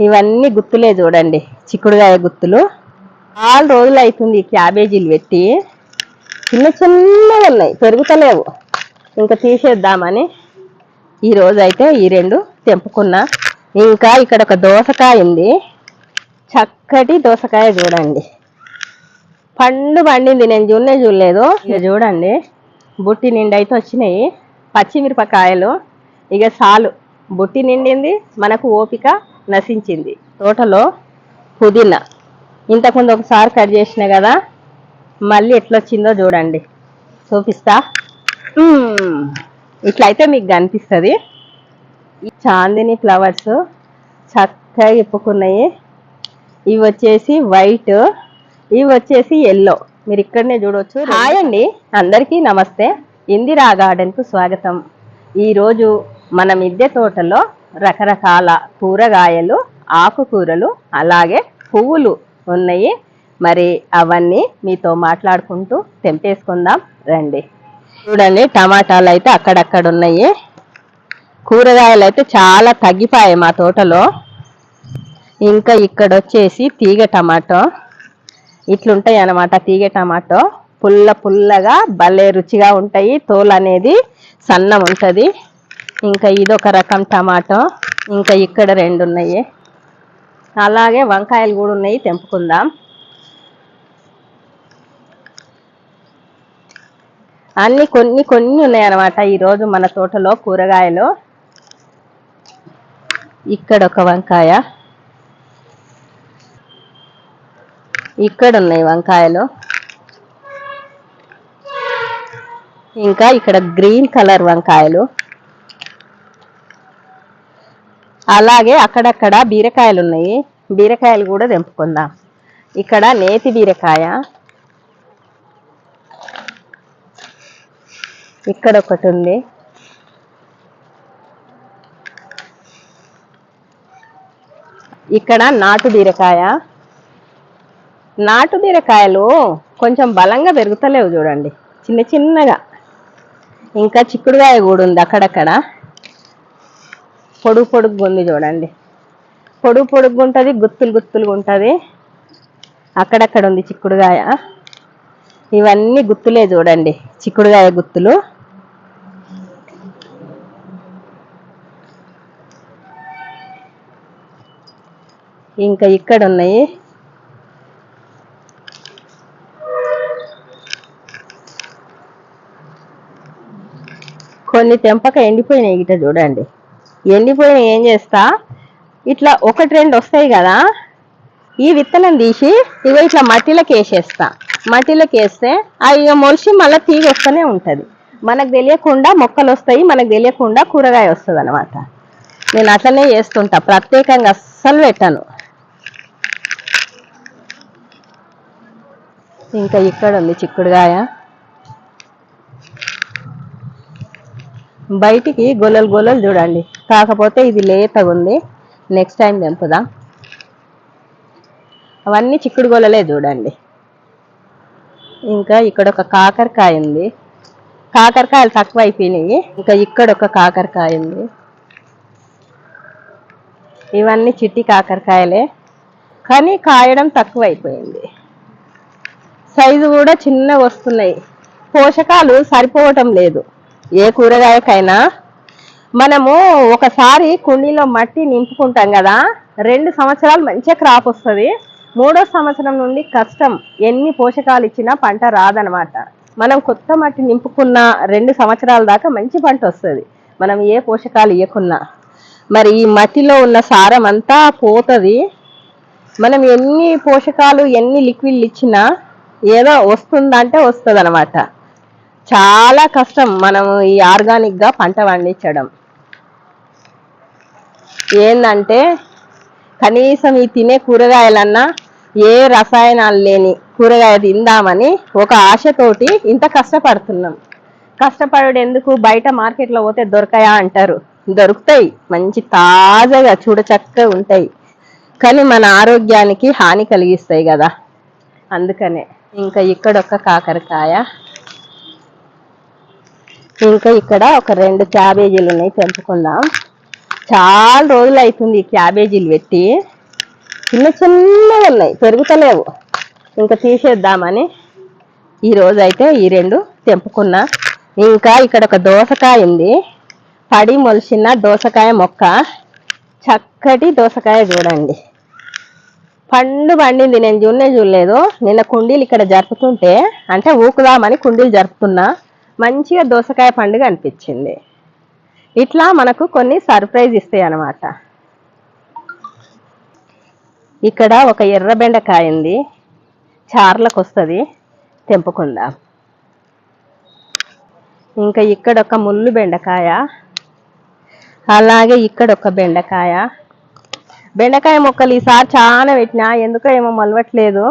ఇవన్నీ గుత్తులే చూడండి. చిక్కుడుగాయ గుత్తులు. ఆరు రోజులు అవుతుంది క్యాబేజీలు పెట్టి. చిన్న చిన్నగా ఉన్నాయి. పెరుగుతలేవు. ఇంకా తీసేద్దామని ఈరోజు అయితే ఈ రెండు తెంపుకున్నా. ఇంకా ఇక్కడ ఒక దోసకాయ ఉంది. చక్కటి దోసకాయ చూడండి. పండు పండింది. నేను చూడనే చూడలేదు. ఇక చూడండి. బుట్టి నిండి అయితే వచ్చినాయి. పచ్చిమిరపకాయలు. ఇక చాలు బుట్టి నిండింది. మనకు ఓపిక. నశించింది. తోటలో పుదీనా. ఇంతకుముందు ఒకసారి కట్ చేసిన కదా మళ్ళీ ఎట్లొచ్చిందో చూడండి. చూపిస్తా. ఇట్లయితే మీకు కనిపిస్తుంది. ఈ చాందిని ఫ్లవర్స్ చక్కగా ఇప్పుకున్నాయి. ఇవి వచ్చేసి వైట్ ఇవి వచ్చేసి ఎల్లో. మీరు ఇక్కడనే చూడవచ్చు హాయ్ అండి. అందరికీ నమస్తే. ఇందిరా గార్డెన్కు స్వాగతం. ఈరోజు మన మిద్దె తోటలో రకరకాల కూరగాయలు ఆకుకూరలు అలాగే పువ్వులు ఉన్నాయి. మరి అవన్నీ మీతో మాట్లాడుకుంటూ తెంపేసుకుందాం. రండి. చూడండి టమాటాలు అయితే అక్కడక్కడ ఉన్నాయి. కూరగాయలు అయితే చాలా తగ్గిపోయాయి మా తోటలో. ఇంకా ఇక్కడ వచ్చేసి తీగ టమాటో. ఇట్లుంటాయి అన్నమాట తీగ టమాటో. పుల్ల పుల్లగా భలే రుచిగా ఉంటాయి. తోలు అనేది సన్నం ఉంటుంది. ఇంకా ఇదొక రకం టమాటో. ఇంకా ఇక్కడ రెండు ఉన్నాయి. అలాగే వంకాయలు కూడా ఉన్నాయి. తెంపుకుందాం. అన్ని కొన్ని కొన్ని ఉన్నాయి అన్నమాట ఈరోజు మన తోటలో కూరగాయలు. ఇక్కడ ఒక వంకాయ. ఇక్కడ ఉన్నాయి వంకాయలు. ఇంకా ఇక్కడ గ్రీన్ కలర్ వంకాయలు. అలాగే అక్కడక్కడ బీరకాయలు ఉన్నాయి బీరకాయలు కూడా తెంపుకుందాం. ఇక్కడ నేతి బీరకాయ. ఇక్కడ ఒకటి ఉంది. ఇక్కడ నాటు బీరకాయ. నాటు బీరకాయలు కొంచెం బలంగా పెరుగుతలేవు చూడండి. చిన్న చిన్నగా. ఇంకా చిక్కుడుకాయ కూడా ఉంది అక్కడక్కడ. పొడుగు పొడుగు ఉంది చూడండి. పొడుగు పొడుగు ఉంటుంది గుత్తులు గుత్తులుగా ఉంటుంది. అక్కడక్కడ ఉంది చిక్కుడుకాయ ఇవన్నీ గుత్తులే చూడండి చిక్కుడుకాయ గుత్తులు. ఇంకా ఇక్కడ ఉన్నాయి. కొన్ని తెంపక ఎండిపోయినాయి ఇట చూడండి. ఎండిపోయిన ఏం చేస్తా? ఇట్లా ఒకటి రెండు వస్తాయి కదా ఈ విత్తనం తీసి ఇగో ఇట్లా మట్టిలోకి వేసేస్తా. మట్టిలోకి వేస్తే అవి ఇక మొలిసి మళ్ళీ తీగ వస్తూనే ఉంటుంది. మనకు తెలియకుండా మొక్కలు వస్తాయి మనకు తెలియకుండా కూరగాయ వస్తుంది అనమాట నేను అట్లనే చేస్తుంటా ప్రత్యేకంగా అస్సలు పెట్టాను. ఇంకా ఇక్కడ ఉంది చిక్కుడుగాయ. బయటికి గొల్లలు గొల్లలు చూడండి. కాకపోతే ఇది లేతగా ఉంది. నెక్స్ట్ టైం తెంపుదా. అవన్నీ చిక్కుడు గొల్లలే చూడండి. ఇంకా ఇక్కడ ఒక కాకరకాయ ఉంది. కాకరకాయలు తక్కువ అయిపోయినాయి. ఇంకా ఇక్కడ ఒక కాకరకాయ ఉంది. ఇవన్నీ చిట్టి కాకరకాయలే. కానీ కాయడం తక్కువ అయిపోయింది. సైజు కూడా చిన్నగా వస్తున్నాయి. పోషకాలు సరిపోవటం లేదు. ఏ కూరగాయకైనా మనము ఒకసారి కుండీలో మట్టి నింపుకుంటాం కదా రెండు సంవత్సరాలు మంచిగా క్రాప్ వస్తుంది. మూడో సంవత్సరం నుండి కష్టం ఎన్ని పోషకాలు ఇచ్చినా పంట రాదనమాట. మనం కొత్త మట్టి నింపుకున్న రెండు సంవత్సరాల దాకా మంచి పంట వస్తుంది. మనం ఏ పోషకాలు ఇవ్వకున్నా మరి ఈ మట్టిలో ఉన్న సారం అంతా పోతుంది. మనం ఎన్ని పోషకాలు ఎన్ని లిక్విడ్లు ఇచ్చినా ఏదో వస్తుందంటే వస్తుంది అనమాట చాలా కష్టం మనం ఈ ఆర్గానిక్గా పంట పండించడం. ఏందంటే కనీసం ఈ తినే కూరగాయలన్నా ఏ రసాయనాలు లేని కూరగాయ తిందామని ఒక ఆశతోటి ఇంత కష్టపడుతున్నాం. కష్టపడు ఎందుకు బయట మార్కెట్లో పోతే దొరకాయా అంటారు. దొరుకుతాయి. మంచి తాజాగా చూడచక్కగా ఉంటాయి. కానీ మన ఆరోగ్యానికి హాని కలిగిస్తాయి కదా. అందుకనే ఇంకా ఇక్కడ ఒక కాకరకాయ. ఇంకా ఇక్కడ ఒక రెండు క్యాబేజీలు ఉన్నాయి తెంపుకుందాం చాలా రోజులు అవుతుంది క్యాబేజీలు పెట్టి. చిన్న చిన్నగా ఉన్నాయి పెరుగుతలేవు. ఇంకా తీసేద్దామని ఈరోజు అయితే ఈ రెండు తెంపుకున్నా. ఇంకా ఇక్కడ ఒక దోసకాయ ఉంది. పడి మొలిచిన దోసకాయ మొక్క. చక్కటి దోసకాయ చూడండి. పండు పండింది నేను చూడనే చూడలేదు. నిన్న కుండీలు ఇక్కడ జరుపుతుంటే అంటే ఊకుదామని కుండీలు జరుపుతున్నా. మంచిగా దోసకాయ పండుగ అనిపించింది. ఇట్లా మనకు కొన్ని సర్ప్రైజ్ ఇస్తాయి అన్నమాట. ఇక్కడ ఒక ఎర్ర బెండకాయ ఉంది. చార్లకు వస్తుంది తెంపుకుందాం. ఇంకా ఇక్కడ ఒక ముళ్ళు బెండకాయ. అలాగే ఇక్కడ ఒక బెండకాయ. బెండకాయ మొక్కలు ఈసారి చాలా పెట్టినా ఎందుకో ఏమో మొలవట్లేదు.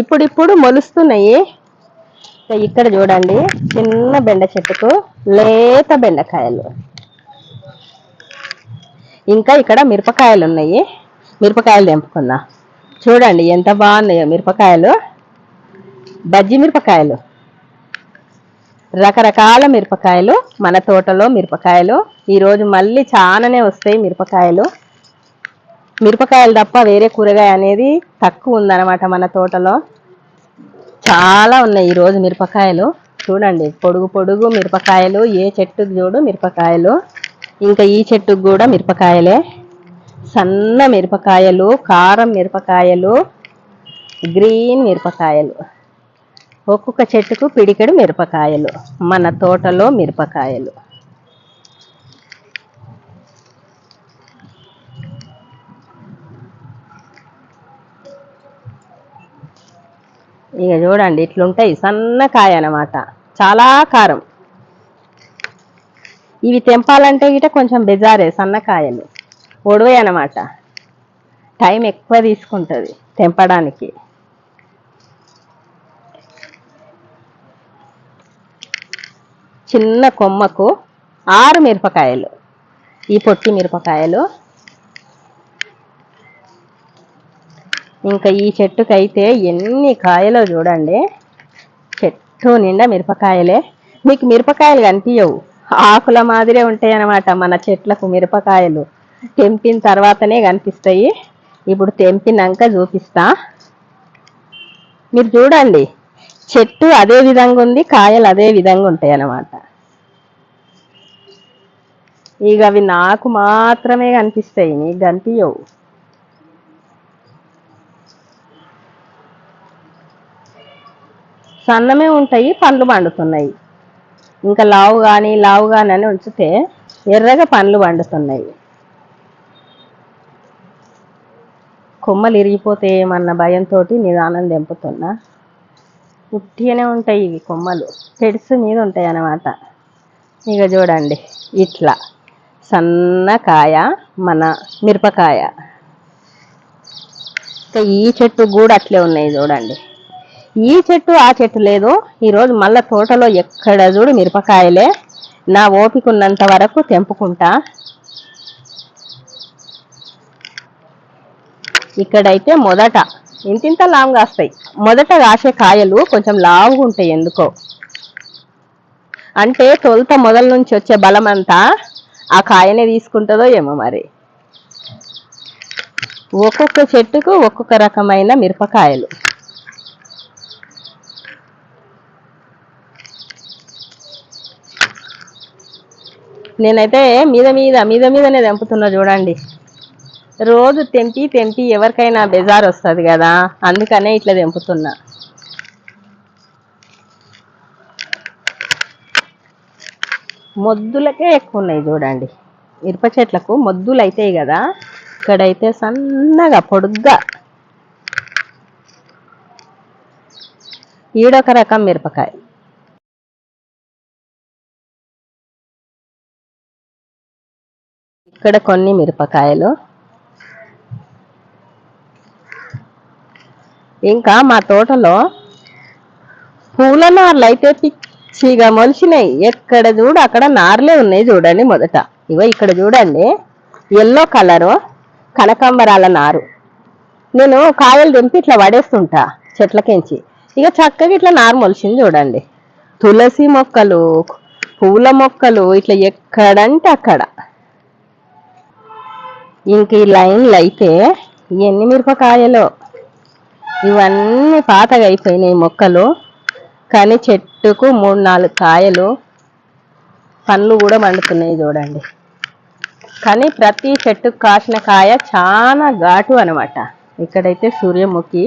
ఇప్పుడిప్పుడు మొలుస్తున్నాయి. ఇక్కడ చూడండి చిన్న బెండ చెట్టుకు లేత బెండకాయలు. ఇంకా ఇక్కడ మిరపకాయలు ఉన్నాయి. మిరపకాయలు తెంపుకుందాం చూడండి ఎంత బాగున్నాయో మిరపకాయలు. బజ్జి మిరపకాయలు. రకరకాల మిరపకాయలు మన తోటలో మిరపకాయలు. ఈరోజు మళ్ళీ చాలానే వస్తాయి మిరపకాయలు. మిరపకాయలు తప్ప వేరే కూరగాయ అనేది తక్కువ ఉందన్నమాట మన తోటలో. చాలా ఉన్నాయి ఈరోజు మిరపకాయలు. చూడండి పొడుగు పొడుగు మిరపకాయలు ఏ చెట్టుకు చూడు మిరపకాయలు. ఇంకా ఈ చెట్టుకు కూడా మిరపకాయలే. సన్న మిరపకాయలు కారం మిరపకాయలు గ్రీన్ మిరపకాయలు. ఒక్కొక్క చెట్టుకు పిడికెడు మిరపకాయలు మన తోటలో మిరపకాయలు. ఇక చూడండి ఇట్లుంటాయి. సన్న కాయ అన్నమాట చాలా కారం. ఇవి తెంపాలంటే గిట కొంచెం బెజారే సన్నకాయలు. ఒడవే అనమాట టైం ఎక్కువ తీసుకుంటుంది తెంపడానికి. చిన్న కొమ్మకు ఆరు మిరపకాయలు. ఈ పొట్టి మిరపకాయలు. ఇంకా ఈ చెట్టుకైతే ఎన్ని కాయలో చూడండి. చెట్టు నిండా మిరపకాయలే. మీకు మిరపకాయలు కనిపించవు ఆకుల మాదిరే ఉంటాయి అన్నమాట మన చెట్లకు మిరపకాయలు. తెంపిన తర్వాతనే కనిపిస్తాయి. ఇప్పుడు తెంపినాక చూపిస్తా. మీరు చూడండి చెట్టు అదే విధంగా ఉంది కాయలు అదే విధంగా ఉంటాయి అన్నమాట ఇక అవి నాకు మాత్రమే కనిపిస్తాయి నీకు కనిపించవు సన్నమే ఉంటాయి పండ్లు పండుతున్నాయి. ఇంకా లావు కానీ లావు కానీ అని ఉంచితే ఎర్రగా పండ్లు పండుతున్నాయి. కొమ్మలు ఇరిగిపోతే ఏమన్న భయంతో నిదానం తెంపుతున్నా. ఉట్టిగానే ఉంటాయి ఇవి కొమ్మలు. పెడుసు మీద ఉంటాయి అన్నమాట. ఇక చూడండి ఇట్లా. సన్న కాయ మన మిరపకాయ. ఇంకా ఈ చెట్టు కూడా అట్లే ఉన్నాయి చూడండి. ఈ చెట్టు ఆ చెట్టు లేదు. ఈరోజు మళ్ళీ తోటలో ఎక్కడ చూడు మిరపకాయలే. నా ఓపిక ఉన్నంత వరకు తెంపుకుంటా. ఇక్కడైతే మొదట ఇంతింత లావు కాస్తాయి. మొదట కాసే కాయలు కొంచెం లావుగా ఉంటాయి ఎందుకో. అంటే తొలుత మొదల నుంచి వచ్చే బలం అంతా ఆ కాయనే తీసుకుంటుందో ఏమో మరి. ఒక్కొక్క చెట్టుకు ఒక్కొక్క రకమైన మిరపకాయలు. నేనైతే మీద మీద మీద మీదనే తెంపుతున్నా చూడండి. రోజు తెంపి తెంపి ఎవరికైనా బెజార్ వస్తుంది కదా అందుకనే ఇట్లా తెంపుతున్నా మొద్దులకే ఎక్కువ ఉన్నాయి చూడండి. ఇరప చెట్లకు మొద్దులు అవుతాయి కదా ఇక్కడైతే సన్నగా పొడుగ్గా. ఈడొక రకం మిరపకాయ. ఇక్కడ కొన్ని మిరపకాయలు. ఇంకా మా తోటలో పూల నార్లు అయితే పిచ్చిగా మొలిచినాయి. ఎక్కడ చూడు అక్కడ నార్లే ఉన్నాయి చూడండి మొదట. ఇగో ఇక్కడ చూడండి ఎల్లో కలరు కనకాంబరాల నారు. నేను కాయలు తెంపి ఇట్లా పడేస్తుంటా చెట్లకించి. ఇక చక్కగా ఇట్లా నారు మొలిచింది చూడండి. తులసి మొక్కలు పూల మొక్కలు ఇట్లా ఎక్కడంటే అక్కడ. ఇంక ఈ లైన్లు అయితే ఇవన్నీ మిరపకాయలు. ఇవన్నీ పాతగా అయిపోయినాయి మొక్కలు. కానీ చెట్టుకు మూడు నాలుగు కాయలు. పండ్లు కూడా మండుతున్నాయి చూడండి. కానీ ప్రతి చెట్టుకు కాసిన కాయ చాలా ఘాటు అనమాట ఇక్కడైతే సూర్యముఖి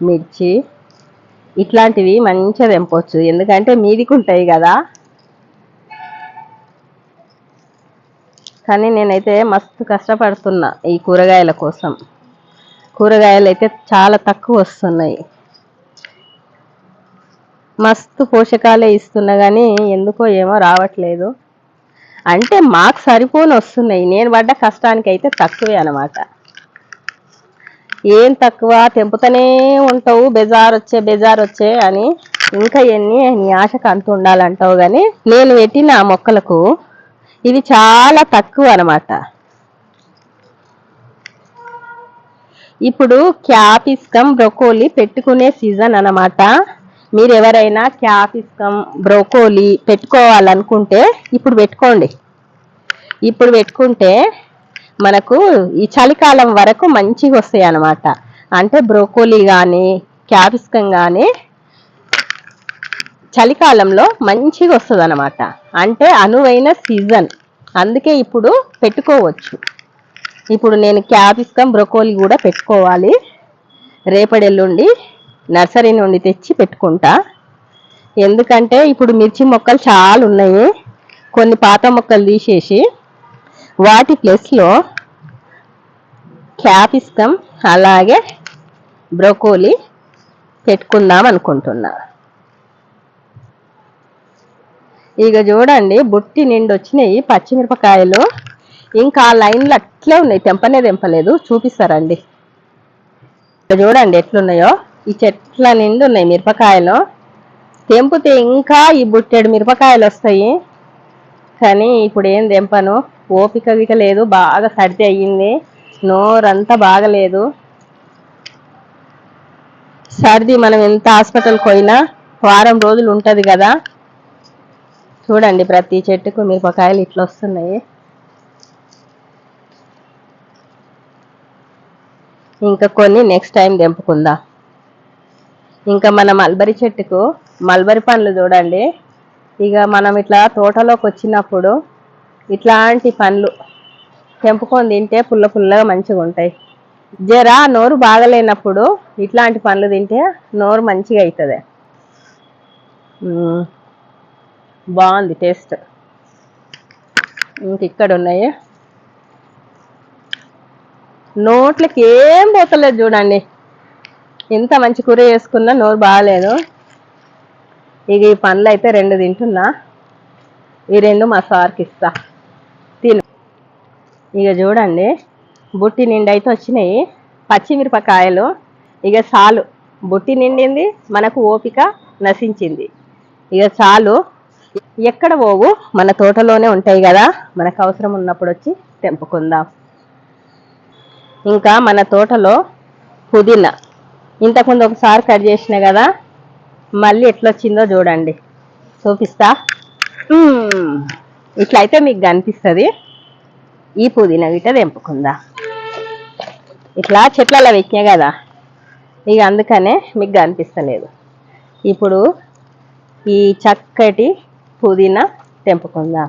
మిర్చి ఇట్లాంటివి మంచిగా తెంపవచ్చు ఎందుకంటే మీదికి ఉంటాయి కదా. కానీ నేనైతే మస్తు కష్టపడుతున్నా ఈ కూరగాయల కోసం. కూరగాయలు అయితే చాలా తక్కువ వస్తున్నాయి. మస్తు పోషకాలే ఇస్తున్నా కానీ ఎందుకో ఏమో రావట్లేదు. అంటే మాకు సరిపోని వస్తున్నాయి. నేను పడ్డ కష్టానికి అయితే తక్కువే అనమాట ఏం తక్కువ? తెంపుతూనే ఉంటావు. బెజార్ వచ్చే బెజార్ వచ్చే అని ఇంకా ఎన్ని నీ ఆశకు అంత ఉండాలంటావు కానీ నేను పెట్టిన ఆ మొక్కలకు ఇది చాలా తక్కువ అనమాట ఇప్పుడు క్యాపిస్కం బ్రొకోలీ పెట్టుకునే సీజన్ అన్నమాట. మీరు ఎవరైనా క్యాపిస్కం బ్రోకోలి పెట్టుకోవాలనుకుంటే ఇప్పుడు పెట్టుకోండి. ఇప్పుడు పెట్టుకుంటే మనకు ఈ చలికాలం వరకు మంచిగా వస్తాయి అన్నమాట అంటే బ్రోకోలీ కానీ క్యాపిస్కం కానీ చలికాలంలో మంచిగా వస్తుంది అనమాట అంటే అనువైన సీజన్. అందుకే ఇప్పుడు పెట్టుకోవచ్చు. ఇప్పుడు నేను క్యాపిస్కం బ్రొకోలి కూడా పెట్టుకోవాలి. రేపడెల్లుండి నర్సరీ నుండి తెచ్చి పెట్టుకుంటా. ఎందుకంటే ఇప్పుడు మిర్చి మొక్కలు చాలా ఉన్నాయి. కొన్ని పాత మొక్కలు తీసేసి వాటి ప్లేస్లో క్యాపిస్కం అలాగే బ్రొకోలి పెట్టుకుందాం అనుకుంటున్నా. ఇక చూడండి బుట్టి నిండి వచ్చినాయి పచ్చిమిరపకాయలు. ఇంకా లైన్లు అట్లే ఉన్నాయి తెంపనే తెంపలేదు. చూపిస్తారండి. ఇక చూడండి ఎట్లున్నాయో. ఈ చెట్ల నిండి ఉన్నాయి మిరపకాయలు. తెంపితే ఇంకా ఈ బుట్టెడు మిరపకాయలు వస్తాయి. కానీ ఇప్పుడు ఏం తెంపను? ఓపిక గిక లేదు బాగా సర్ది అయ్యింది. నోరంతా బాగలేదు. సర్ది మనం ఎంత హాస్పిటల్కి పోయినా వారం రోజులు ఉంటుంది కదా. చూడండి ప్రతి చెట్టుకు మిరపకాయలు ఇట్లా వస్తున్నాయి. ఇంకా కొన్ని నెక్స్ట్ టైం తెంపుకుందాం. ఇంకా మన మల్బరీ చెట్టుకు మల్బరీ పండ్లు చూడండి. ఇక మనం ఇట్లా తోటలోకి వచ్చినప్పుడు ఇట్లాంటి పండ్లు తెంపుకొని తింటే పుల్ల పుల్లగా మంచిగా ఉంటాయి. జర నోరు బాగలేనప్పుడు ఇట్లాంటి పండ్లు తింటే నోరు మంచిగా అవుతుంది. బాగుంది టేస్ట్. ఇంక ఇక్కడ ఉన్నాయి. నోట్లకి ఏం పోతలేదు చూడండి. ఎంత మంచి కూర చేసుకున్నా నోరు బాగాలేదు. ఇక ఈ పండ్లు అయితే రెండు తింటున్నా. ఈ రెండు మా సార్కి ఇస్తా. తిను. ఇక చూడండి. బుట్టి నిండి అయితే వచ్చినాయి. పచ్చిమిరపకాయలు. ఇక చాలు. బుట్టి నిండింది మనకు ఓపిక నశించింది. ఇక చాలు. ఎక్కడ పోవు? మన తోటలోనే ఉంటాయి కదా. మనకు అవసరం ఉన్నప్పుడు వచ్చి తెంపుకుందాం. ఇంకా మన తోటలో పుదీనా. ఇంతకుముందు ఒకసారి కట్ చేసిన కదా. మళ్ళీ ఎట్లొచ్చిందో చూడండి. చూపిస్తా. ఇట్లా అయితే మీకు కనిపిస్తుంది. ఈ పుదీనా గిట్ట తెంపుకుందా. ఇట్లా చెట్లలో వెక్కినా కదా. ఇక అందుకనే మీకు కనిపిస్తలేదు. ఇప్పుడు ఈ చక్కటి పుదీనా తెంపుకుందాం.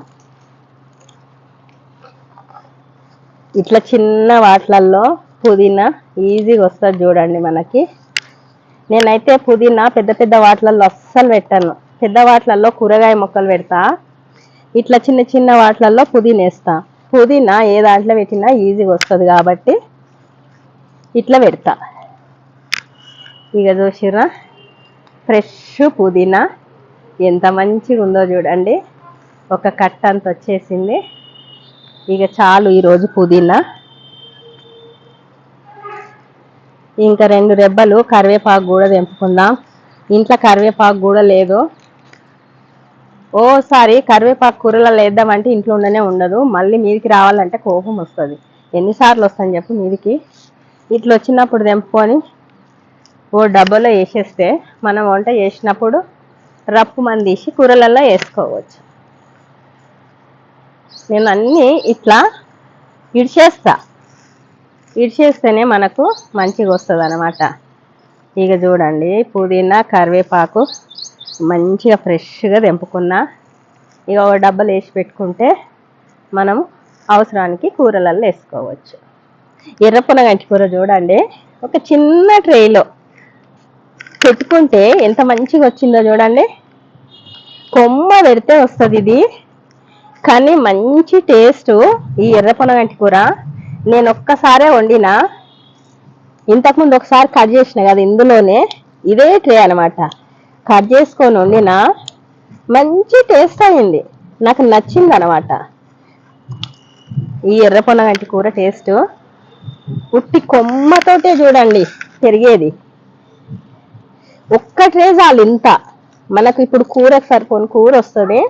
ఇట్లా చిన్న వాటిలల్లో పుదీనా ఈజీగా వస్తుంది చూడండి మనకి. నేనైతే పుదీనా పెద్ద పెద్ద వాటిలల్లో అస్సలు పెట్టాను. పెద్ద వాటిలల్లో కూరగాయ మొక్కలు పెడతా. ఇట్లా చిన్న చిన్న వాటిలల్లో పుదీనా వేస్తా. పుదీనా ఏ దాంట్లో పెట్టినా ఈజీగా వస్తుంది కాబట్టి ఇట్లా పెడతా. ఇక చూసిరా ఫ్రెష్ పుదీనా. ఎంత మంచిగా ఉందో చూడండి. ఒక కట్ అంత వచ్చేసింది. ఇక చాలు ఈరోజు పుదీనా. ఇంకా రెండు రెబ్బలు కరివేపాకు కూడా తెంపుకుందాం. ఇంట్లో కరివేపాకు కూడా లేదు. ఓసారి కరివేపాకు కూరలలో వేద్దామంటే ఇంట్లో ఉండనే ఉండదు. మళ్ళీ మీదికి రావాలంటే కోపం వస్తుంది. ఎన్నిసార్లు వస్తాను చెప్పు మీదికి. ఇట్లా వచ్చినప్పుడు తెంపుకొని ఓ డబ్బాలో వేసేస్తే మనం వంట చేసినప్పుడు రప్పు మందీసి తీసి కూరలలో వేసుకోవచ్చు. నేను అన్నీ ఇట్లా ఇడిచేస్తా. ఇడిచేస్తేనే మనకు మంచిగా వస్తుంది అనమాట ఇక చూడండి పుదీనా కరివేపాకు మంచిగా ఫ్రెష్గా తెంపుకున్నా. ఇక ఒక డబ్బలు వేసి పెట్టుకుంటే మనం అవసరానికి కూరలలో వేసుకోవచ్చు. ఎర్రపున గంటి కూర చూడండి ఒక చిన్న ట్రేలో పెట్టుకుంటే ఎంత మంచిగా వచ్చిందో చూడండి. కొమ్మ పెడితే వస్తుంది ఇది. కానీ మంచి టేస్ట్ ఈ ఎర్రపొన గంటి కూర. నేను ఒక్కసారే వండినా. ఇంతకుముందు ఒకసారి కట్ చేసిన కదా ఇందులోనే. ఇదే ట్రే అనమాట కట్ చేసుకొని వండిన. మంచి టేస్ట్ అయింది. నాకు నచ్చింది అనమాట ఈ ఎర్రపొన గంటి కూర టేస్ట్. ఉట్టి కొమ్మతోటే చూడండి పెరిగేది. ఒక్క ట్రే చాలు ఇంత. మనకు ఇప్పుడు కూరకు సరిపోని కూర వస్తుంది.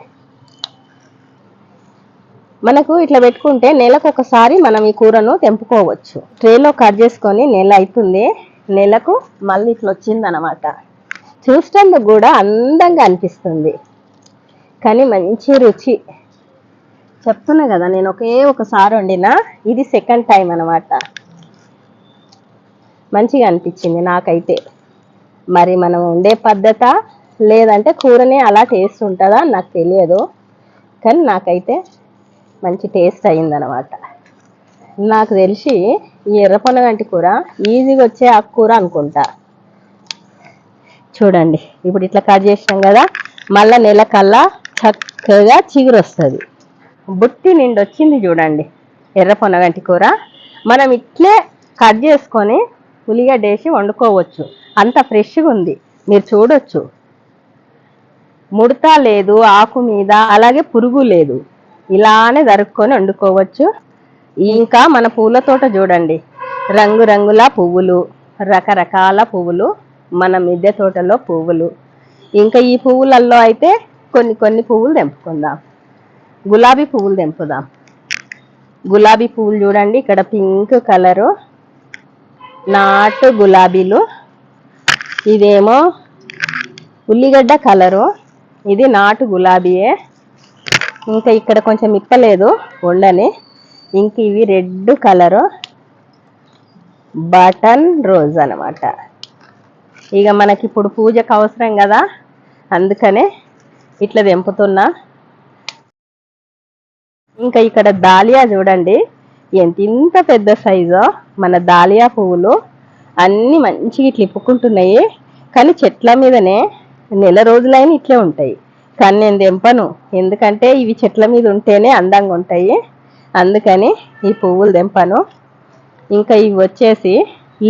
మనకు ఇట్లా పెట్టుకుంటే నెలకు ఒకసారి మనం ఈ కూరను తెంపుకోవచ్చు. ట్రేలో కట్ చేసుకొని నెల అవుతుంది నెలకు మళ్ళీ ఇట్లా వచ్చింది అనమాట చూసినందుకు కూడా అందంగా అనిపిస్తుంది. కానీ మంచి రుచి. చెప్తున్నా కదా నేను ఒకే ఒకసారి వండిన ఇది సెకండ్ టైం అనమాట. మంచిగా అనిపించింది నాకైతే. మరి మనం వండే పద్ధత లేదంటే కూరనే అలా టేస్ట్ ఉంటుందా? నాకు తెలియదు. కానీ నాకైతే మంచి టేస్ట్ అయిందనమాట. నాకు తెలిసి ఈ ఎర్రపొనగంటి కూర ఈజీగా వచ్చే ఆ కూర అనుకుంటా. చూడండి ఇప్పుడు ఇట్లా కట్ చేసినాం కదా మళ్ళా నెలకల్లా చక్కగా చిగురు వస్తుంది బుట్టి నిండి వచ్చింది చూడండి ఎర్ర పొనగంటి కూర. మనం ఇట్లే కట్ చేసుకొని ఉల్లిగడ్డ వేసి వండుకోవచ్చు. అంత ఫ్రెష్గా ఉంది. మీరు చూడొచ్చు. ముడత లేదు ఆకు మీద అలాగే పురుగు లేదు. ఇలానే దరుక్కొని వండుకోవచ్చు. ఇంకా మన పూల తోట చూడండి. రంగురంగుల పువ్వులు రకరకాల పువ్వులు మన మిద్దె తోటలో పువ్వులు. ఇంకా ఈ పువ్వులలో అయితే కొన్ని కొన్ని పువ్వులు తెంపుకుందాం. గులాబీ పువ్వులు తెంపుదాం. గులాబీ పువ్వులు చూడండి ఇక్కడ పింక్ కలరు నాటు గులాబీలు. ఇదేమో ఉల్లిగడ్డ కలరు. ఇది నాటు గులాబీయే. ఇంకా ఇక్కడ కొంచెం ఇప్పలేదు ఉండని. ఇంక ఇవి రెడ్ కలరు. బటన్ రోజ్ అనమాట. ఇక మనకి ఇప్పుడు పూజకు అవసరం కదా? అందుకనే ఇట్లా తెంపుతున్నా. ఇంకా ఇక్కడ దాలియా చూడండి. ఎంత ఇంత పెద్ద సైజు మన దాలియా పువ్వులు. అన్ని మంచిగా ఇట్లా ఇప్పుకుంటున్నాయి. కానీ చెట్ల మీదనే నెల రోజులైన ఇట్లే ఉంటాయి. కానీ నేను తెంపను. ఎందుకంటే ఇవి చెట్ల మీద ఉంటేనే అందంగా ఉంటాయి. అందుకని ఈ పువ్వులు తెంపను. ఇంకా ఇవి వచ్చేసి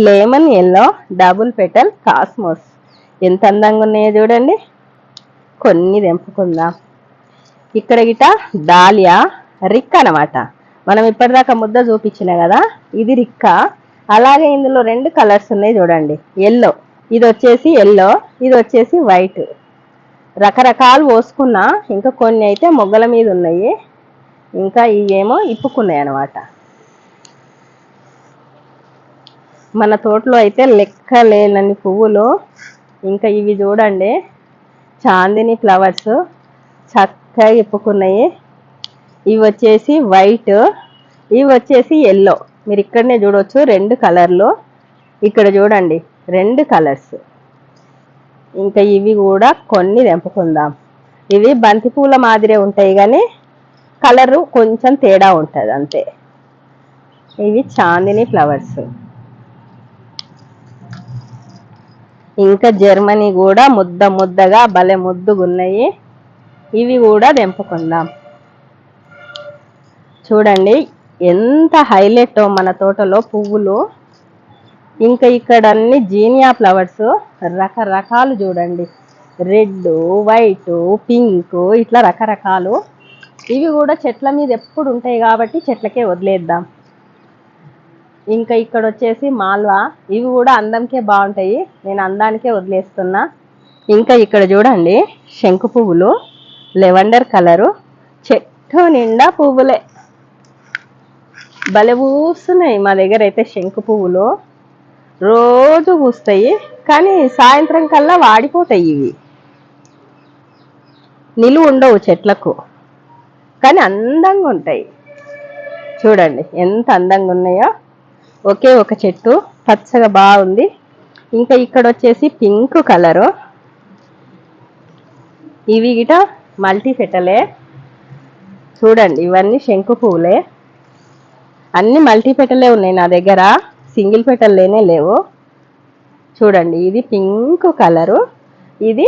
lemon yellow double petal cosmos. ఎంత అందంగా ఉన్నాయో చూడండి. కొన్ని తెంపుకుందాం. ఇక్కడ గిట దాలియా రిక్ అనమాట మనం ఇప్పటిదాకా ముద్ద చూపించిన కదా. ఇది రిక్క. అలాగే ఇందులో రెండు కలర్స్ ఉన్నాయి చూడండి. ఎల్లో ఇది వచ్చేసి ఎల్లో ఇది వచ్చేసి వైట్ రకరకాలు పోసుకున్నా ఇంకా కొన్ని అయితే మొగ్గల మీద ఉన్నాయి. ఇంకా ఇవేమో ఇప్పుకున్నాయి అనమాట మన తోటలో అయితే లెక్క లేనని పువ్వులు. ఇంకా ఇవి చూడండి. చాందిని ఫ్లవర్స్ చక్కగా ఇప్పుకున్నాయి. ఇవి వచ్చేసి వైట్ ఇవి వచ్చేసి ఎల్లో మీరు ఇక్కడనే చూడవచ్చు రెండు కలర్లు. ఇక్కడ చూడండి రెండు కలర్స్. ఇంకా ఇవి కూడా కొన్ని తెంపుకుందాం. ఇవి బంతిపూల మాదిరే ఉంటాయి కానీ కలరు కొంచెం తేడా ఉంటుంది అంతే. ఇవి చాందిని ఫ్లవర్స్. ఇంకా జర్మనీ కూడా ముద్ద ముద్దగా భలే ముద్దుగున్నాయి. ఇవి కూడా తెంపుకుందాం. చూడండి ఎంత హైలైట్ మన తోటలో పువ్వులు. ఇంకా ఇక్కడ అన్ని జీనియా ఫ్లవర్స్ రకరకాలు చూడండి. రెడ్ వైట్ పింక్ ఇట్లా రకరకాలు. ఇవి కూడా చెట్ల మీద ఎప్పుడు ఉంటాయి కాబట్టి చెట్లకే వదిలేద్దాం. ఇంకా ఇక్కడ వచ్చేసి మాల్వా. ఇవి కూడా అందంకే బాగుంటాయి. నేను అందానికే వదిలేస్తున్నా. ఇంకా ఇక్కడ చూడండి శంకు పువ్వులు లెవెండర్ కలరు చెట్టు నిండా పువ్వులే. భలే పూస్తున్నాయి మా దగ్గర అయితే శంకు పువ్వులు. రోజు పూస్తాయి కానీ సాయంత్రం కల్లా వాడిపోతాయి ఇవి. నిలువ ఉండవు చెట్లకు కానీ అందంగా ఉంటాయి. చూడండి ఎంత అందంగా ఉన్నాయో. ఒకే ఒక చెట్టు పచ్చగా బాగుంది. ఇంకా ఇక్కడ వచ్చేసి పింక్ కలరు. ఇవి గిట మల్టీ ఫెటలే చూడండి ఇవన్నీ శంకు పువ్వులే. అన్ని మల్టీ పెటలే ఉన్నాయి నా దగ్గర. సింగిల్ పెటల్ లేనే లేవు. చూడండి ఇది పింక్ కలరు ఇది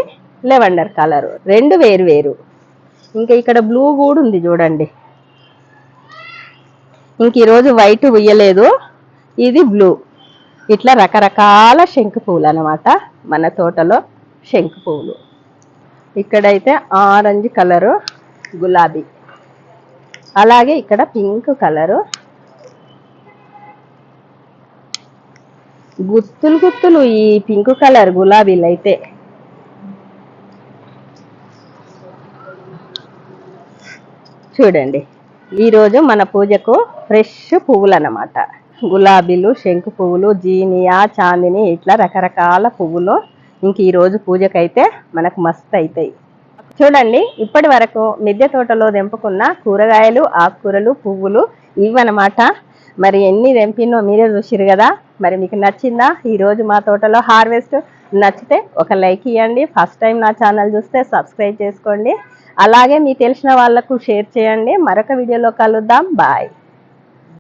లెవెండర్ కలరు. రెండు వేరు వేరు. ఇంకా ఇక్కడ బ్లూ కూడా ఉంది చూడండి. ఇంక ఈరోజు వైట్ ఉయ్యలేదు. ఇది బ్లూ. ఇట్లా రకరకాల శంకు పువ్వులు అనమాట మన తోటలో శంకు పువ్వులు. ఇక్కడైతే ఆరెంజ్ కలరు గులాబీ. అలాగే ఇక్కడ పింక్ కలరు గుత్తులు గుత్తులు ఈ పింక్ కలర్ గులాబీలు అయితే చూడండి ఈరోజు మన పూజకు ఫ్రెష్ పువ్వులు అన్నమాట గులాబీలు శంకు పువ్వులు జీనియా చాందిని ఇట్లా రకరకాల పువ్వులు ఇంక ఈరోజు పూజకైతే మనకు మస్తు అవుతాయి చూడండి ఇప్పటి వరకు మిద్దె తోటలో తెంపుకున్న కూరగాయలు ఆకుకూరలు పువ్వులు ఇవన్నమాట మరి ఎన్ని తెంపినో మీరే చూసిరు కదా. మరి మీకు నచ్చిందా? ఈరోజు మా తోటలో హార్వెస్ట్ నచ్చితే ఒక లైక్ ఇవ్వండి ఫస్ట్ టైం నా ఛానల్ చూస్తే సబ్స్క్రైబ్ చేసుకోండి. అలాగే మీకు తెలిసిన వాళ్ళకు షేర్ చేయండి. మరొక వీడియోలో కలుద్దాం. బాయ్.